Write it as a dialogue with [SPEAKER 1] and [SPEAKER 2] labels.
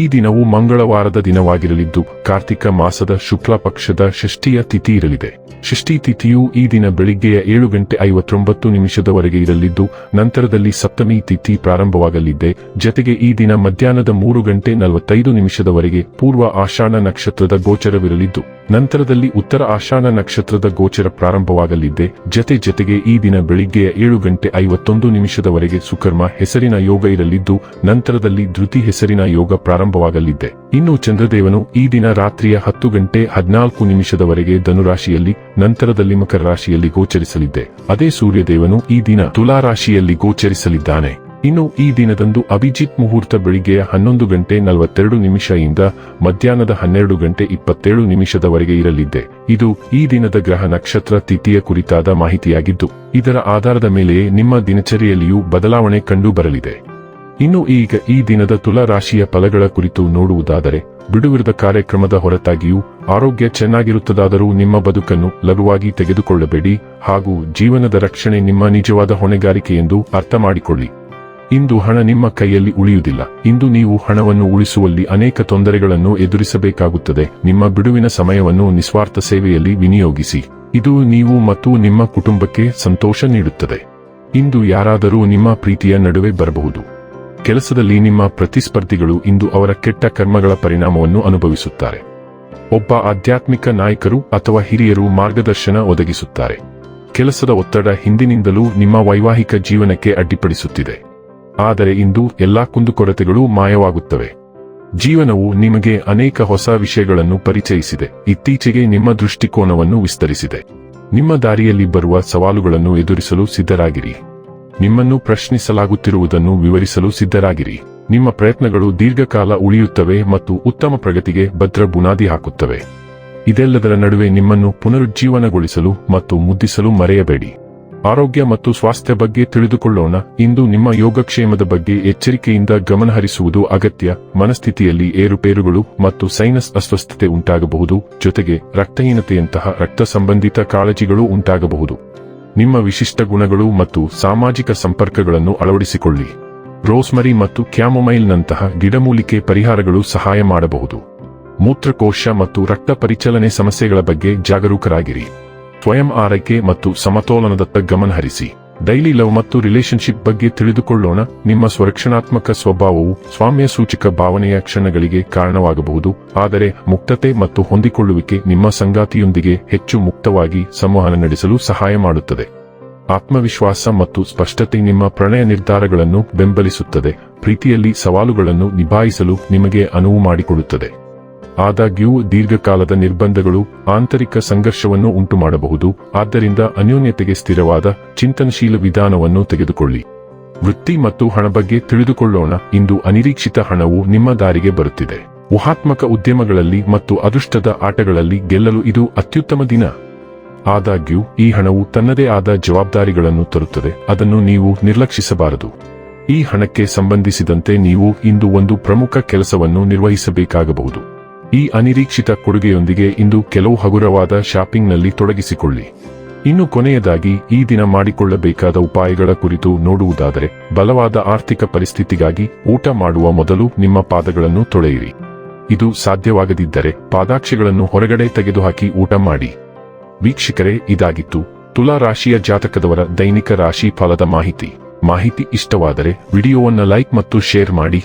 [SPEAKER 1] ಈ ದಿನವು ಮಂಗಳವಾರದ ದಿನವಾಗಿರಲಿದ್ದು, ಕಾರ್ತಿಕ ಮಾಸದ ಶುಕ್ಲ ಪಕ್ಷದ ಷಷ್ಠಿಯ ತಿಥಿ ಇರಲಿದೆ. ಷಷ್ಠಿ ತಿಥಿಯು ಈ ದಿನ ಬೆಳಿಗ್ಗೆಯ ಏಳು ಗಂಟೆ ಐವತ್ತೊಂಬತ್ತು ನಿಮಿಷದವರೆಗೆ ಇರಲಿದ್ದು, ನಂತರದಲ್ಲಿ ಸಪ್ತಮಿ ತಿಥಿ ಪ್ರಾರಂಭವಾಗಲಿದೆ. ಜತೆಗೆ ಈ ದಿನ ಮಧ್ಯಾಹ್ನದ ಮೂರು ಗಂಟೆ ನಲವತ್ತೈದು ನಿಮಿಷದವರೆಗೆ ಪೂರ್ವ ಆಷಾಢ ನಕ್ಷತ್ರದ ಗೋಚರವಿರಲಿದ್ದು, ನಂತರದಲ್ಲಿ ಉತ್ತರ ಆಷಾಢ ನಕ್ಷತ್ರದ ಗೋಚರ ಪ್ರಾರಂಭವಾಗಲಿದೆ. ಜತೆ ಜತೆಗೆ ಈ ದಿನ ಬೆಳಿಗ್ಗೆಯ ಏಳು ಗಂಟೆ ಐವತ್ತೊಂದು ನಿಮಿಷದವರೆಗೆ ಸುಕರ್ಮ ಹೆಸರಿನ ಯೋಗ ಇರಲಿದ್ದು, ನಂತರದಲ್ಲಿ ಧೃತಿ ಹೆಸರಿನ ಯೋಗ ಪ್ರಾರಂಭವಾಗಲಿದೆ. ಇನ್ನು ಚಂದ್ರದೇವನು ಈ ದಿನ ರಾತ್ರಿಯ ಹತ್ತು ಗಂಟೆ ಹದಿನಾಲ್ಕು ನಿಮಿಷದವರೆಗೆ ಧನುರಾಶಿಯಲ್ಲಿ, ನಂತರದಲ್ಲಿ ಮಕರ ರಾಶಿಯಲ್ಲಿ ಗೋಚರಿಸಲಿದೆ. ಅದೇ ಸೂರ್ಯದೇವನು ಈ ದಿನ ತುಲಾ ರಾಶಿಯಲ್ಲಿ ಗೋಚರಿಸಲಿದ್ದಾನೆ. ಇನ್ನು ಈ ದಿನದಂದು ಅಭಿಜಿತ್ ಮುಹೂರ್ತ ಬೆಳಿಗ್ಗೆಯ ಹನ್ನೊಂದು ಗಂಟೆ ನಲವತ್ತೆರಡು ನಿಮಿಷದಿಂದ ಮಧ್ಯಾಹ್ನದ ಹನ್ನೆರಡು ಗಂಟೆ ಇಪ್ಪತ್ತೇಳು ನಿಮಿಷದವರೆಗೆ ಇರಲಿದೆ. ಇದು ಈ ದಿನದ ಗ್ರಹ ನಕ್ಷತ್ರ ತಿಥಿಯ ಕುರಿತಾದ ಮಾಹಿತಿಯಾಗಿದ್ದು, ಇದರ ಆಧಾರದ ಮೇಲೆಯೇ ನಿಮ್ಮ ದಿನಚರಿಯಲ್ಲಿಯೂ ಬದಲಾವಣೆ ಕಂಡು ಬರಲಿದೆ ಇನ್ನು ಈಗ ಈ ದಿನದ ತುಲಾ ರಾಶಿಯ ಫಲಗಳ ಕುರಿತು ನೋಡುವುದಾದರೆ, ಬಿಡುವಿರದ ಕಾರ್ಯಕ್ರಮದ ಹೊರತಾಗಿಯೂ ಆರೋಗ್ಯ ಚೆನ್ನಾಗಿರುತ್ತದಾದರೂ ನಿಮ್ಮ ಬದುಕನ್ನು ಲಘುವಾಗಿ ತೆಗೆದುಕೊಳ್ಳಬೇಡಿ ಹಾಗೂ ಜೀವನದ ರಕ್ಷಣೆ ನಿಮ್ಮ ನಿಜವಾದ ಹೊಣೆಗಾರಿಕೆ ಎಂದು ಅರ್ಥ ಮಾಡಿಕೊಳ್ಳಿ. ಇಂದು ಹಣ ನಿಮ್ಮ ಕೈಯಲ್ಲಿ ಉಳಿಯುವುದಿಲ್ಲ. ಇಂದು ನೀವು ಹಣವನ್ನು ಉಳಿಸುವಲ್ಲಿ ಅನೇಕ ತೊಂದರೆಗಳನ್ನು ಎದುರಿಸಬೇಕಾಗುತ್ತದೆ. ನಿಮ್ಮ ಬಿಡುವಿನ ಸಮಯವನ್ನು ನಿಸ್ವಾರ್ಥ ಸೇವೆಯಲ್ಲಿ ವಿನಿಯೋಗಿಸಿ. ಇದು ನೀವು ಮತ್ತು ನಿಮ್ಮ ಕುಟುಂಬಕ್ಕೆ ಸಂತೋಷ ನೀಡುತ್ತದೆ. ಇಂದು ಯಾರಾದರೂ ನಿಮ್ಮ ಪ್ರೀತಿಯ ನಡುವೆ ಬರಬಹುದು. ಕೆಲಸದಲ್ಲಿ ನಿಮ್ಮ ಪ್ರತಿಸ್ಪರ್ಧಿಗಳು ಇಂದು ಅವರ ಕೆಟ್ಟ ಕರ್ಮಗಳ ಪರಿಣಾಮವನ್ನು ಅನುಭವಿಸುತ್ತಾರೆ. ಒಬ್ಬ ಆಧ್ಯಾತ್ಮಿಕ ನಾಯಕರು ಅಥವಾ ಹಿರಿಯರು ಮಾರ್ಗದರ್ಶನ ಒದಗಿಸುತ್ತಾರೆ. ಕೆಲಸದ ಒತ್ತಡ ಹಿಂದಿನಿಂದಲೂ ನಿಮ್ಮ ವೈವಾಹಿಕ ಜೀವನಕ್ಕೆ ಅಡ್ಡಿಪಡಿಸುತ್ತಿದೆ. ಆದರೆ ಇಂದು ಎಲ್ಲಾ ಕುಂದುಕೊರತೆಗಳು ಮಾಯವಾಗುತ್ತವೆ. ಜೀವನವು ನಿಮಗೆ ಅನೇಕ ಹೊಸ ವಿಷಯಗಳನ್ನು ಪರಿಚಯಿಸಿದೆ. ಇತ್ತೀಚೆಗೆ ನಿಮ್ಮ ದೃಷ್ಟಿಕೋನವನ್ನು ವಿಸ್ತರಿಸಿದೆ. ನಿಮ್ಮ ದಾರಿಯಲ್ಲಿ ಬರುವ ಸವಾಲುಗಳನ್ನು ಎದುರಿಸಲು ಸಿದ್ಧರಾಗಿರಿ. ನಿಮ್ಮನ್ನು ಪ್ರಶ್ನಿಸಲಾಗುತ್ತಿರುವುದನ್ನು ವಿವರಿಸಲು ಸಿದ್ಧರಾಗಿರಿ. ನಿಮ್ಮ ಪ್ರಯತ್ನಗಳು ದೀರ್ಘಕಾಲ ಉಳಿಯುತ್ತವೆ ಮತ್ತು ಉತ್ತಮ ಪ್ರಗತಿಗೆ ಭದ್ರ ಬುನಾದಿ ಹಾಕುತ್ತವೆ. ಇದೆಲ್ಲದರ ನಡುವೆ ನಿಮ್ಮನ್ನು ಪುನರುಜ್ಜೀವನಗೊಳಿಸಲು ಮತ್ತು ಮುದ್ದಿಸಲು ಮರೆಯಬೇಡಿ. ಆರೋಗ್ಯ ಮತ್ತು ಸ್ವಾಸ್ಥ್ಯ ಬಗ್ಗೆ ತಿಳಿದುಕೊಳ್ಳೋಣ. ಇಂದು ನಿಮ್ಮ ಯೋಗಕ್ಷೇಮದ ಬಗ್ಗೆ ಎಚ್ಚರಿಕೆಯಿಂದ ಗಮನಹರಿಸುವುದು ಅಗತ್ಯ. ಮನಸ್ಥಿತಿಯಲ್ಲಿ ಏರುಪೇರುಗಳು ಮತ್ತು ಸೈನಸ್ ಅಸ್ವಸ್ಥತೆ ಉಂಟಾಗಬಹುದು. ಜೊತೆಗೆ ರಕ್ತಹೀನತೆಯಂತಹ ರಕ್ತ ಸಂಬಂಧಿತ ಕಾಳಜಿಗಳು ಉಂಟಾಗಬಹುದು. ನಿಮ್ಮ ವಿಶಿಷ್ಟ ಗುಣಗಳು ಮತ್ತು ಸಾಮಾಜಿಕ ಸಂಪರ್ಕಗಳನ್ನು ಅಳವಡಿಸಿಕೊಳ್ಳಿ. ರೋಸ್ಮರಿ ಮತ್ತು ಕ್ಯಾಮೊಮೈಲ್ನಂತಹ ಗಿಡಮೂಲಿಕೆ ಪರಿಹಾರಗಳು ಸಹಾಯ ಮಾಡಬಹುದು. ಮೂತ್ರಕೋಶ ಮತ್ತು ರಕ್ತ ಪರಿಚಲನೆ ಸಮಸ್ಯೆಗಳ ಬಗ್ಗೆ ಜಾಗರೂಕರಾಗಿರಿ. ಸ್ವಯಂ ಆರೈಕೆ ಮತ್ತು ಸಮತೋಲನದತ್ತ ಗಮನಹರಿಸಿ. ಡೈಲಿ ಲವ್ ಮತ್ತು ರಿಲೇಶನ್ಶಿಪ್ ಬಗ್ಗೆ ತಿಳಿದುಕೊಳ್ಳೋಣ. ನಿಮ್ಮ ಸ್ವರಕ್ಷಣಾತ್ಮಕ ಸ್ವಭಾವವು ಸ್ವಾಮ್ಯ ಸೂಚಕ ಭಾವನೆಯ ಕ್ಷಣಗಳಿಗೆ ಕಾರಣವಾಗಬಹುದು. ಆದರೆ ಮುಕ್ತತೆ ಮತ್ತು ಹೊಂದಿಕೊಳ್ಳುವಿಕೆ ನಿಮ್ಮ ಸಂಗಾತಿಯೊಂದಿಗೆ ಹೆಚ್ಚು ಮುಕ್ತವಾಗಿ ಸಂವಹನ ನಡೆಸಲು ಸಹಾಯ ಮಾಡುತ್ತದೆ. ಆತ್ಮವಿಶ್ವಾಸ ಮತ್ತು ಸ್ಪಷ್ಟತೆ ನಿಮ್ಮ ಪ್ರಣಯ ನಿರ್ಧಾರಗಳನ್ನು ಬೆಂಬಲಿಸುತ್ತದೆ. ಪ್ರೀತಿಯಲ್ಲಿ ಸವಾಲುಗಳನ್ನು ನಿಭಾಯಿಸಲು ನಿಮಗೆ ಅನುವು ಮಾಡಿಕೊಡುತ್ತದೆ. ಆದಾಗ್ಯೂ ದೀರ್ಘಕಾಲದ ನಿರ್ಬಂಧಗಳು ಆಂತರಿಕ ಸಂಘರ್ಷವನ್ನು ಉಂಟುಮಾಡಬಹುದು. ಆದ್ದರಿಂದ ಅನ್ಯೋನ್ಯತೆಗೆ ಸ್ಥಿರವಾದ ಚಿಂತನಶೀಲ ವಿಧಾನವನ್ನು ತೆಗೆದುಕೊಳ್ಳಿ. ವೃತ್ತಿ ಮತ್ತು ಹಣ ಬಗ್ಗೆ ತಿಳಿದುಕೊಳ್ಳೋಣ. ಇಂದು ಅನಿರೀಕ್ಷಿತ ಹಣವು ನಿಮ್ಮ ದಾರಿಗೆ ಬರುತ್ತಿದೆ. ಊಹಾತ್ಮಕ ಉದ್ಯಮಗಳಲ್ಲಿ ಮತ್ತು ಅದೃಷ್ಟದ ಆಟಗಳಲ್ಲಿ ಗೆಲ್ಲಲು ಇದು ಅತ್ಯುತ್ತಮ ದಿನ. ಆದಾಗ್ಯೂ, ಈ ಹಣವು ತನ್ನದೇ ಆದ ಜವಾಬ್ದಾರಿಗಳನ್ನು ತರುತ್ತದೆ. ಅದನ್ನು ನೀವು ನಿರ್ಲಕ್ಷಿಸಬಾರದು. ಈ ಹಣಕ್ಕೆ ಸಂಬಂಧಿಸಿದಂತೆ ನೀವು ಇಂದು ಒಂದು ಪ್ರಮುಖ ಕೆಲಸವನ್ನು ನಿರ್ವಹಿಸಬೇಕಾಗಬಹುದು. ಈ ಅನಿರೀಕ್ಷಿತ ಕೊಡುಗೆಯೊಂದಿಗೆ ಇಂದು ಕೆಲವು ಹಗುರವಾದ ಶಾಪಿಂಗ್ನಲ್ಲಿ ತೊಡಗಿಸಿಕೊಳ್ಳಿ. ಇನ್ನು ಕೊನೆಯದಾಗಿ ಈ ದಿನ ಮಾಡಿಕೊಳ್ಳಬೇಕಾದ ಉಪಾಯಗಳ ಕುರಿತು ನೋಡುವುದಾದರೆ, ಬಲವಾದ ಆರ್ಥಿಕ ಪರಿಸ್ಥಿತಿಗಾಗಿ ಊಟ ಮಾಡುವ ಮೊದಲು ನಿಮ್ಮ ಪಾದಗಳನ್ನು ತೊಳೆಯಿರಿ. ಇದು ಸಾಧ್ಯವಾಗದಿದ್ದರೆ ಪಾದಾಕ್ಷಿಗಳನ್ನು ಹೊರಗಡೆ ತೆಗೆದುಹಾಕಿ ಊಟ ಮಾಡಿ. ವೀಕ್ಷಕರೇ, ಇದಾಗಿತ್ತು ತುಲಾ ರಾಶಿಯ ಜಾತಕದವರ ದೈನಿಕ ರಾಶಿ ಫಲದ ಮಾಹಿತಿ. ಮಾಹಿತಿ ಇಷ್ಟವಾದರೆ ವಿಡಿಯೋವನ್ನು ಲೈಕ್ ಮತ್ತು ಶೇರ್ ಮಾಡಿ.